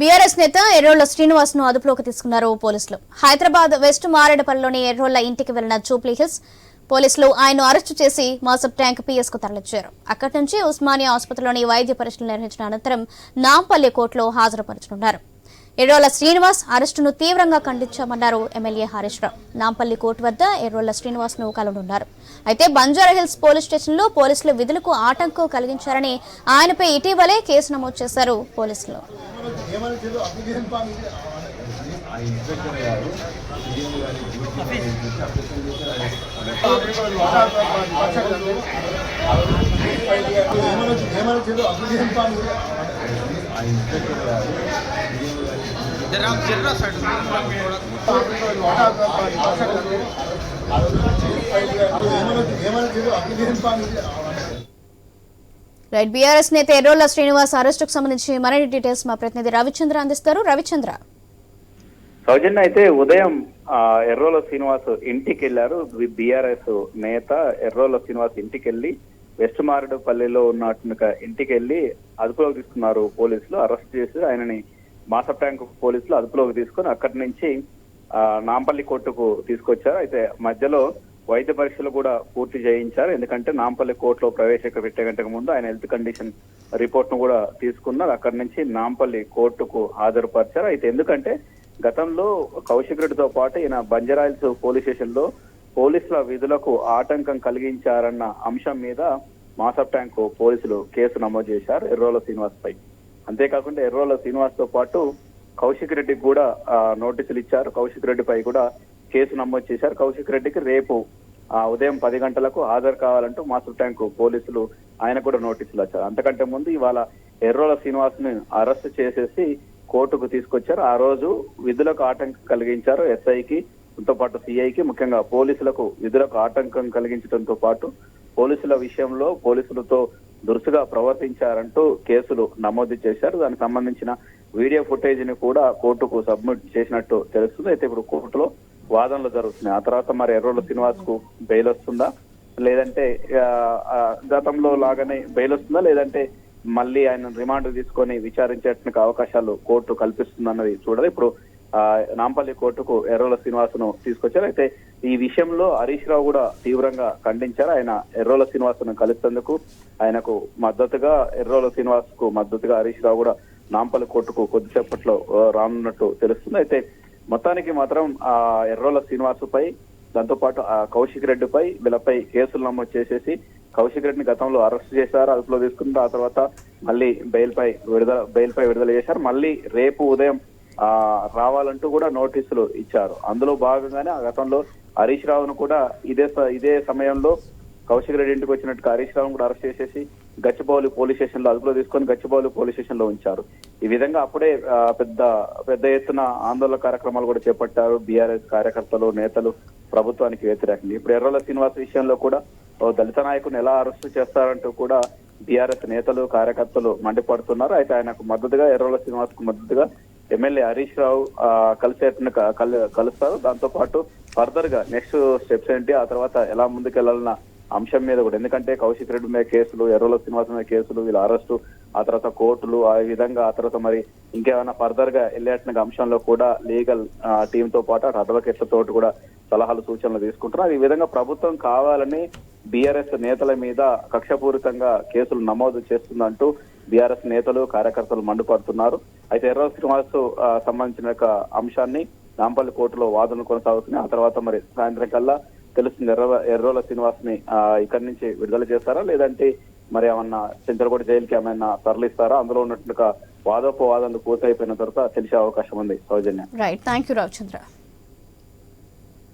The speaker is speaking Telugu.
బీఆర్ఎస్ నేత ఎర్రోళ్ళ శ్రీనివాస్ను అదుపులోకి తీసుకున్నారు పోలీసులు. హైదరాబాద్ వెస్ట్ మారేడపల్లిలోని ఎర్రోళ్ళ ఇంటికి వెళ్ళిన జూప్లీ హిల్స్ పోలీసులు ఆయన్ను అరెస్టు చేసి మాసప్ ట్యాంక్ పీఎస్కు తరలించారు. అక్కడి నుంచి ఉస్మానియా ఆసుపత్రిలోని వైద్య పరీక్షలు నిర్వహించిన అనంతరం నాంపల్లి కోర్టులో హాజరుపరచనున్నారు. ఎర్రోళ్ళ శ్రీనివాస్ అరెస్టును తీవ్రంగా ఖండించామన్నారు ఎమ్మెల్యే హరీష్ రావు. నాంపల్లి కోర్టు వద్ద ఎర్రోళ్ళ శ్రీనివాస్ను కలవనున్నారు. అయితే బంజారాహిల్స్ పోలీస్ స్టేషన్లో పోలీసులు విధులకు ఆటంకం కలిగించారని ఆయనపై ఇటీవలే కేసు నమోదు చేశారు పోలీసులు. ఆ జరా జర్రా సైడ్. రైట్ బీఆర్ఎస్ నేత ఎర్రోల్ల శ్రీనివాస్ అరెస్టుకు సంబంధించి మరిన్ని డీటెయిల్స్ మా ప్రతినిధి రవిచంద్ర అందిస్తారు. రవిచంద్ర. సౌజన్య అయితే ఉదయం ఎర్రోల శ్రీనివాస్ ఇంటికి వెళ్ళారు బీఆర్ఎస్ నేత ఎర్రోల శ్రీనివాస్ ఇంటికి వెళ్ళి వెస్ట్ మారేడుపల్లిలో ఉన్న ఇంటికి వెళ్ళి అదుపులోకి తీసుకున్నారు పోలీసులు. అరెస్ట్ చేసి ఆయనని మాసప్ ట్యాంక్ పోలీసులు అదుపులోకి తీసుకొని అక్కడి నుంచి నాంపల్లి కోర్టుకు తీసుకొచ్చారు. అయితే మధ్యలో వైద్య పరీక్షలు కూడా పూర్తి చేయించారు. ఎందుకంటే నాంపల్లి కోర్టులో ప్రవేశపెట్టే గంటకు ముందు ఆయన హెల్త్ కండిషన్ రిపోర్ట్ను కూడా తీసుకున్నారు. అక్కడి నుంచి నాంపల్లి కోర్టుకు హాజరుపరిచారు. అయితే ఎందుకంటే గతంలో కౌశిక్ రెడ్డితో పాటు ఈయన బంజరాయిల్స్ పోలీస్ స్టేషన్లో పోలీసుల విధులకు ఆటంకం కలిగించారన్న అంశం మీద మాసప్ ట్యాంక్ పోలీసులు కేసు నమోదు చేశారు. ఎర్రోల శ్రీనివాస్ పై అంతేకాకుండా ఎర్రోల శ్రీనివాస్తో పాటు కౌశిక్ రెడ్డికి కూడా నోటీసులు ఇచ్చారు. కౌశిక్ రెడ్డిపై కూడా కేసు నమోదు చేశారు. కౌశిక్ రెడ్డికి రేపు ఉదయం పది గంటలకు హాజరు కావాలంటూ మాస్టర్ ట్యాంక్ పోలీసులు ఆయన కూడా నోటీసులు వచ్చారు అంతకంటే ముందు ఇవాళ ఎర్రోల శ్రీనివాస్ని అరెస్ట్ చేసేసి కోర్టుకు తీసుకొచ్చారు. ఆ రోజు విధులకు ఆటంకం కలిగించారు ఎస్ఐకి తో పాటు సిఐకి ముఖ్యంగా పోలీసులకు విధులకు ఆటంకం కలిగించడంతో పాటు పోలీసుల విషయంలో పోలీసులతో దురుసుగా ప్రవర్తించారంటూ కేసులు నమోదు చేశారు. దానికి సంబంధించిన వీడియో ఫుటేజ్ని కూడా కోర్టుకు సబ్మిట్ చేసినట్టు తెలుస్తుంది. అయితే ఇప్పుడు కోర్టులో వాదనలు జరుగుతున్నాయి. ఆ తర్వాత మరి ఎర్రోళ్ళ శ్రీనివాస్కు బెయిల్ వస్తుందా? లేదంటే గతంలో లాగానే బెయిల్ వస్తుందా? లేదంటే మళ్ళీ ఆయన రిమాండ్ తీసుకొని విచారించడానికి అవకాశాలు కోర్టు కల్పిస్తుందన్నది చూడాలి ఇప్పుడు నాంపల్లి కోర్టుకు ఎర్రోల శ్రీనివాసును తీసుకొచ్చారు. అయితే ఈ విషయంలో హరీష్ రావు కూడా తీవ్రంగా ఖండించారు. ఆయన ఎర్రోల శ్రీనివాసును కలిసేందుకు ఆయనకు మద్దతుగా ఎర్రోల శ్రీనివాస్కు మద్దతుగా హరీష్ రావు కూడా నాంపల్లి కోర్టుకు కొద్దిసేపట్లో రానున్నట్టు తెలుస్తుంది. అయితే మొత్తానికి మాత్రం ఆ ఎర్రోల శ్రీనివాసుపై దాంతోపాటు ఆ కౌశిక్ రెడ్డిపై వీళ్ళపై కేసులు నమోదు చేసేసి కౌశిక్ రెడ్డిని గతంలో అరెస్ట్ చేశారు అదుపులో తీసుకున్న ఆ తర్వాత మళ్ళీ బెయిల్ పై విడుదల బెయిల్ పై విడుదల చేశారు. మళ్ళీ రేపు ఉదయం రావాలంటూ కూడా నోటీసులు ఇచ్చారు. అందులో భాగంగానే ఆ గతంలో హరీష్ రావును కూడా ఇదే స- ఇదే సమయంలో కౌశిక్ రెడ్డి ఇంటికి వచ్చినట్టు హరీష్ రావును కూడా అరెస్ట్ చేసేసి గచ్చిబౌలి పోలీస్ స్టేషన్లో అదుపులో తీసుకొని గచ్చిబౌలి పోలీస్ స్టేషన్లో ఉంచారు. ఈ విధంగా అప్పుడే పెద్ద పెద్ద ఎత్తున ఆందోళన కార్యక్రమాలు కూడా చేపట్టారు. బీఆర్ఎస్ కార్యకర్తలు నేతలు ప్రభుత్వానికి వ్యతిరేకంగా. ఇప్పుడు ఎర్రల శ్రీనివాస్ విషయంలో కూడా ఓ దళిత నాయకుని ఎలా అరెస్టు చేస్తారంటూ కూడా బీఆర్ఎస్ నేతలు కార్యకర్తలు మండిపడుతున్నారు. అయితే ఆయనకు మద్దతుగా ఎర్రల శ్రీనివాస్కు మద్దతుగా ఎమ్మెల్యే హరీష్ రావు ఆ, కలుస్తారు. దాంతో పాటు ఫర్దర్గా నెక్స్ట్ స్టెప్స్ ఏంటి ఆ తర్వాత ఎలా ముందుకెళ్ళాలన్న అంశం మీద కూడా. ఎందుకంటే కౌశిక్ రెడ్డి మీద కేసులు ఎర్రల శ్రీనివాస్ మీద కేసులు వీళ్ళ అరెస్టు ఆ తర్వాత కోర్టులు ఆ విధంగా ఆ తర్వాత మరి ఇంకేమైనా ఫర్దర్గా వెళ్ళేట అంశంలో కూడా లీగల్ టీమ్తో పాటు అటు అడ్వకేట్ల తోటి కూడా సలహాలు సూచనలు తీసుకుంటున్నారు. ఈ విధంగా ప్రభుత్వం కావాలని బీఆర్ఎస్ నేతల మీద కక్షపూరితంగా కేసులు నమోదు చేస్తుందంటూ బీఆర్ఎస్ నేతలు కార్యకర్తలు మండిపడుతున్నారు. అయితే ఎర్ర శ్రీనివాస్ సంబంధించిన యొక్క అంశాన్ని నాంపల్లి కోర్టులో వాదనలు కొనసాగుతున్నాయి. ఆ తర్వాత మరి సాయంత్రం కల్లా తెలుస్తుంది ఎర్ర ఎర్రోల శ్రీనివాస్ని ఇక్కడి నుంచి విడుదల చేస్తారా? లేదంటే మరి ఏమన్నా చింతలగూడ జైలుకి ఏమైనా తరలిస్తారా? అందులో ఉన్నట్టుగా వాదోపవాదాలు పూర్తయిపోయిన తర్వాత తెలిసే అవకాశం ఉంది. Soujanya. Right thank you Ravichandra